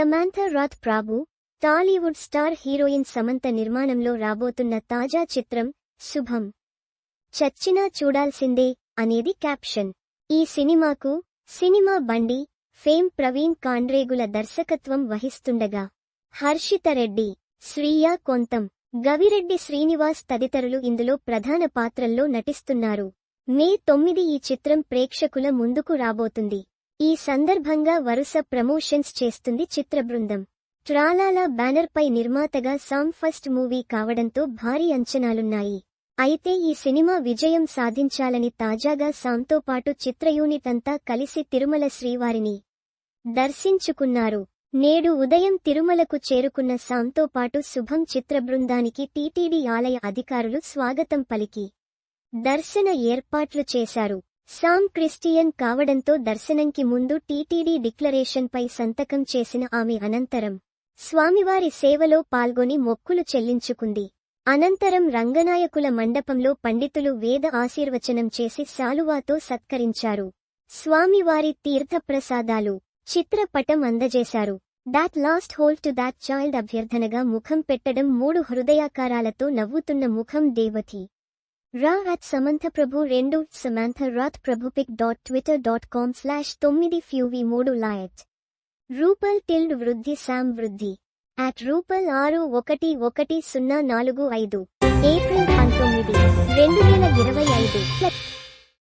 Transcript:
సమాంథా Ruth Prabhu Tollywood star heroine Samantha నిర్మాణంలో రాబోతున్న తాజా చిత్రం శుభం. చచ్చినా చూడాల్సిందే అనేది క్యాప్షన్. ఈ సినిమాకు సినిమా బండి ఫేమ్ ప్రవీణ్ కాండ్రేగుల దర్శకత్వం వహిస్తుండగా హర్షిత రెడ్డి శ్రీయా కొంతం గవిరెడ్డి శ్రీనివాస్ తదితరులు ఇందులో ప్రధాన పాత్రల్లో నటిస్తున్నారు. మే తొమ్మిది ఈ చిత్రం ప్రేక్షకుల ముందుకు రాబోతుంది. ఈ సందర్భంగా వరుస ప్రమోషన్స్ చేస్తుంది చిత్ర బృందం. ట్రాలాలా బ్యానర్పై నిర్మాతగా సామ్ ఫస్ట్ మూవీ కావడంతో భారీ అంచనాలున్నాయి. అయితే ఈ సినిమా విజయం సాధించాలని తాజాగా సామ్తో పాటు చిత్ర యూనిట్ అంతా కలిసి తిరుమల శ్రీవారిని దర్శించుకున్నారు. నేడు ఉదయం తిరుమలకు చేరుకున్న సామ్తో పాటు శుభం చిత్ర బృందానికి టీటీడీ ఆలయ అధికారులు స్వాగతం పలికి. దర్శన ఏర్పాట్లు చేశారు. సామ్ క్రిస్టియన్ కావడంతో దర్శనంకి ముందు టీటీడీ డిక్లరేషన్పై సంతకం చేసిన ఆమె అనంతరం స్వామివారి సేవలో పాల్గొని మొక్కులు చెల్లించుకుంది. అనంతరం రంగనాయకుల మండపంలో పండితులు వేద ఆశీర్వచనం చేసి శాలువాతో సత్కరించారు. స్వామివారి తీర్థప్రసాదాలు చిత్రపటం అందజేశారు. That last whole to that child అభ్యర్థనగా ముఖం పెట్టడం మూడు హృదయాకారాలతో నవ్వుతున్న ముఖం దేవతి. రా అట్ సమంత ప్రభు రెండు సమంత రాత్ ప్రభుపిక్ dot twitter dot com slash తొమ్మిది ఫ్యూవి మూడు లాయట్. రూపల్ టిల్డ్ వృద్ధి శామ్ వృద్ధి. అట్ రూపల్ ఆరు ఒకటి ఒకటి సున్నా నాలుగు ఐదు. ఏప్రిల్